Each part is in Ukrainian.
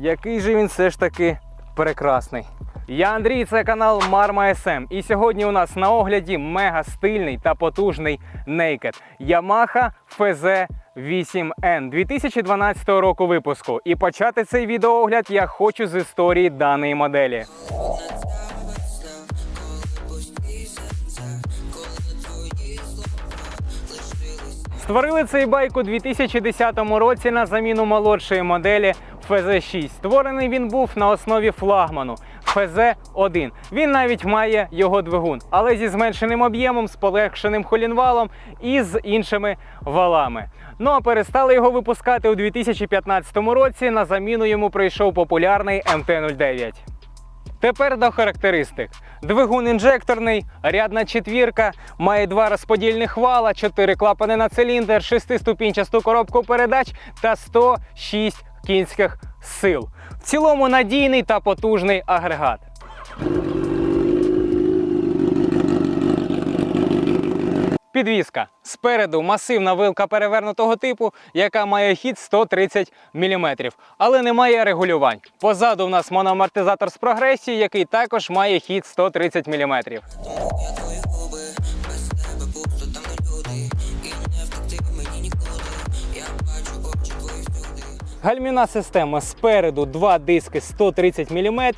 Який же він все ж таки прекрасний. Я Андрій, це канал Marma SM. І сьогодні у нас на огляді мега стильний та потужний Naked Yamaha FZ 8N 2012 року випуску. І почати цей відеоогляд я хочу з історії даної моделі. Створили цей байк у 2010 році на заміну молодшої моделі FZ6. Створений він був на основі флагману FZ1. Він навіть має його двигун, але зі зменшеним об'ємом, з полегшеним холінвалом і з іншими валами. Ну а перестали його випускати у 2015 році. На заміну йому прийшов популярний МТ-09. Тепер до характеристик. Двигун інжекторний, рядна четвірка, має два розподільних вала, чотири клапани на циліндр, 6-ступінчасту коробку передач та 106 кінських сил. В цілому надійний та потужний агрегат. Підвізка. Спереду масивна вилка перевернутого типу, яка має хід 130 мм, але не має регулювань. Позаду в нас моноамортизатор з прогресії, який також має хід 130 мм. Гальмівна система спереду два диски 130 мм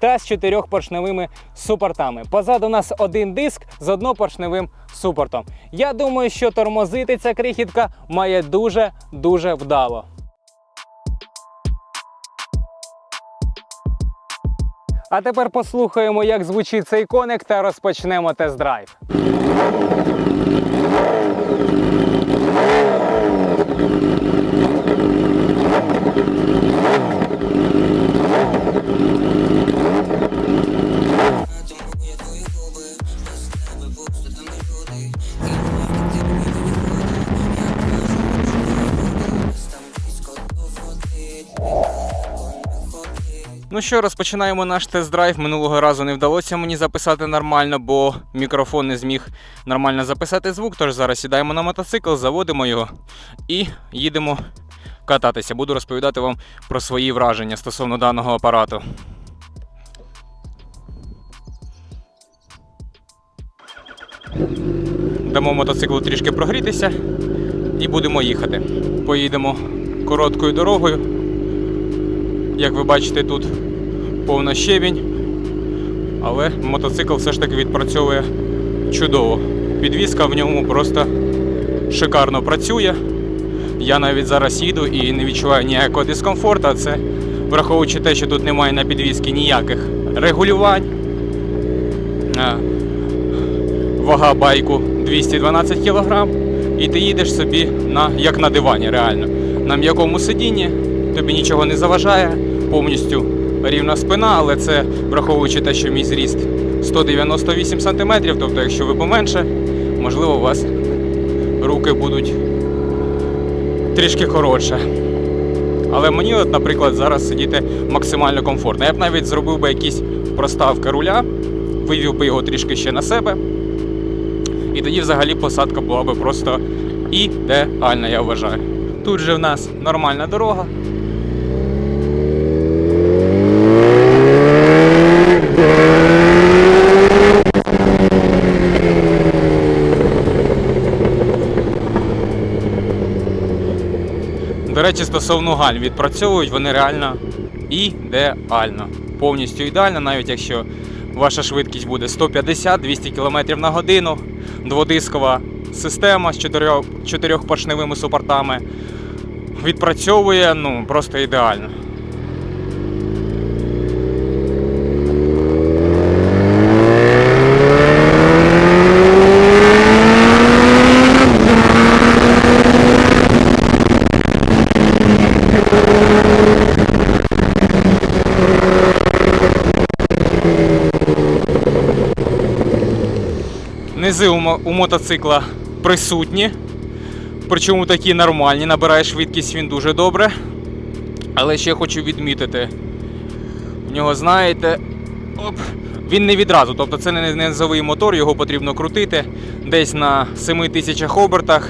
та з чотирьохпоршневими супортами. Позаду нас один диск з однопоршневим супортом. Я думаю, що тормозити ця крихітка має дуже дуже вдало. А тепер послухаємо, як звучить цей коник та розпочнемо тест-драйв. Ну що, розпочинаємо наш тест-драйв. Минулого разу не вдалося мені записати нормально, бо мікрофон не зміг нормально записати звук. Тож зараз сідаємо на мотоцикл, заводимо його і їдемо кататися. Буду розповідати вам про свої враження стосовно даного апарату. Дамо мотоциклу трішки прогрітися і будемо їхати. Поїдемо короткою дорогою. Як ви бачите, тут повна щебінь, але мотоцикл все ж таки відпрацьовує чудово. Підвізка в ньому просто шикарно працює. Я навіть зараз їду і не відчуваю ніякого дискомфорту. а Це враховуючи те, що тут немає на підвізці ніяких регулювань. Вага байку 212 кг. І ти їдеш собі на, як на дивані, реально. На м'якому сидінні, тобі нічого не заважає, повністю рівна спина, але це враховуючи те, що мій зріст 198 см, тобто, якщо ви поменше, можливо, у вас руки будуть трішки коротше. Але мені, от, наприклад, зараз сидіти максимально комфортно. Я б навіть зробив би якісь проставки руля, вивів би його трішки ще на себе. І тоді взагалі посадка була би просто ідеальна, я вважаю. Тут же в нас нормальна дорога. До речі, стосовно галь відпрацьовують вони реально ідеально. Повністю ідеально, навіть якщо ваша швидкість буде 150-200 км на годину, дводискова система з чотирьох, чотирьохпоршневими супортами відпрацьовує ну, просто ідеально. Низи у, мо- у мотоцикла присутні, причому такі нормальні, набирає швидкість він дуже добре. Але ще хочу відмітити, в нього, знаєте, оп, Він не відразу, тобто це не низовий мотор, його потрібно крутити десь на 7 тисячах обертах.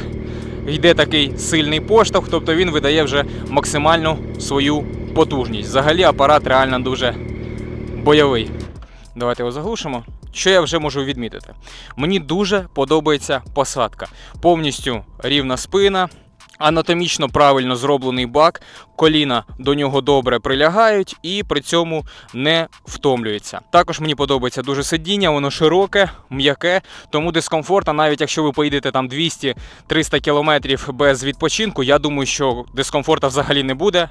Йде такий сильний поштовх, тобто він видає вже максимальну свою потужність. Взагалі апарат реально дуже бойовий. Давайте його заглушимо. Що я вже можу відмітити? Мені дуже подобається посадка. Повністю рівна спина, анатомічно правильно зроблений бак, коліна до нього добре прилягають і при цьому не втомлюється. Також мені подобається дуже сидіння, воно широке, м'яке, тому дискомфорта, навіть якщо ви поїдете там 200-300 кілометрів без відпочинку, я думаю, що дискомфорта взагалі не буде.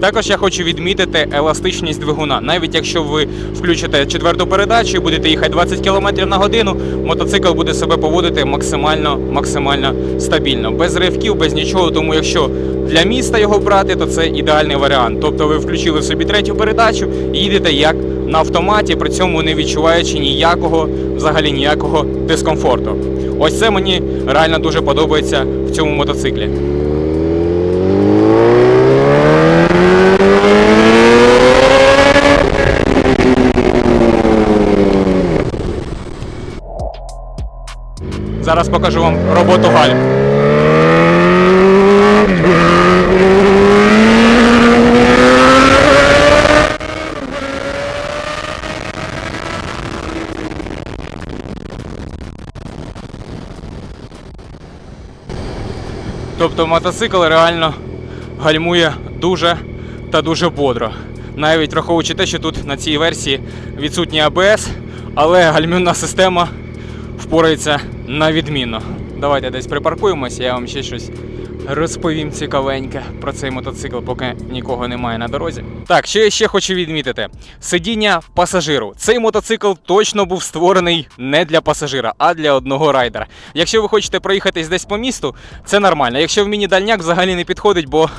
Також я хочу відмітити еластичність двигуна. Навіть якщо ви включите четверту передачу і будете їхати 20 км на годину, мотоцикл буде себе поводити максимально максимально стабільно, без ривків, без нічого. Тому якщо для міста його брати, то це ідеальний варіант. Тобто ви включили собі третю передачу і їдете як на автоматі, при цьому не відчуваючи ніякого, взагалі ніякого дискомфорту. Ось це мені реально дуже подобається в цьому мотоциклі. Зараз покажу вам роботу гальм. Тобто мотоцикл реально гальмує дуже та дуже бодро. Навіть враховуючи те, що тут на цій версії відсутній АБС, але гальмівна система впорається на відмінно. Давайте десь припаркуємося, я вам ще щось розповім цікавеньке про цей мотоцикл, поки нікого немає на дорозі. Так, що я ще хочу відмітити: сидіння пасажиру. Цей мотоцикл точно був створений не для пасажира, а для одного райдера. Якщо ви хочете проїхатись десь по місту, це нормально. Якщо в міні-дальняк взагалі не підходить, бо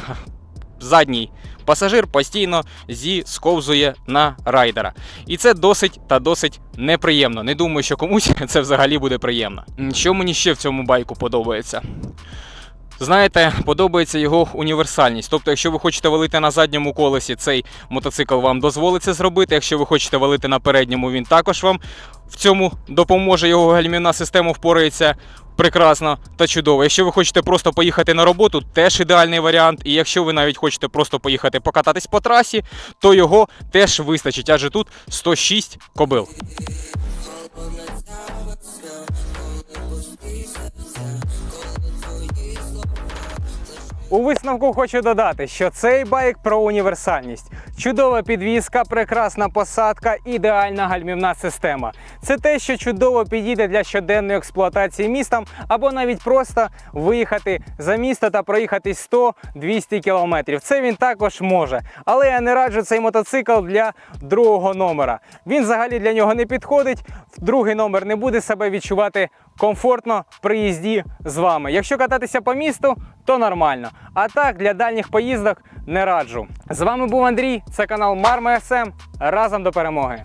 задній пасажир постійно зісковзує на райдера. І це досить та досить неприємно. Не думаю, що комусь це взагалі буде приємно. Що мені ще в цьому байку подобається? Знаєте, подобається його універсальність. Тобто, якщо ви хочете валити на задньому колесі, цей мотоцикл вам дозволить це зробити. Якщо ви хочете валити на передньому, він також вам в цьому допоможе. Його гальмівна система впорається прекрасно та чудово. Якщо ви хочете просто поїхати на роботу, теж ідеальний варіант. І якщо ви навіть хочете просто поїхати покататись по трасі, то його теж вистачить, адже тут 106 кобил. У висновку хочу додати, що цей байк про універсальність. Чудова підвізка, прекрасна посадка, ідеальна гальмівна система. Це те, що чудово підійде для щоденної експлуатації містом або навіть просто виїхати за місто та проїхати 100-200 кілометрів. Це він також може. Але я не раджу цей мотоцикл для другого номера. Він взагалі для нього не підходить. Другий номер не буде себе відчувати комфортно при їзді з вами. Якщо кататися по місту, то нормально. А так для дальніх поїздок не раджу. З вами був Андрій, це канал Марма СМ. Разом до перемоги.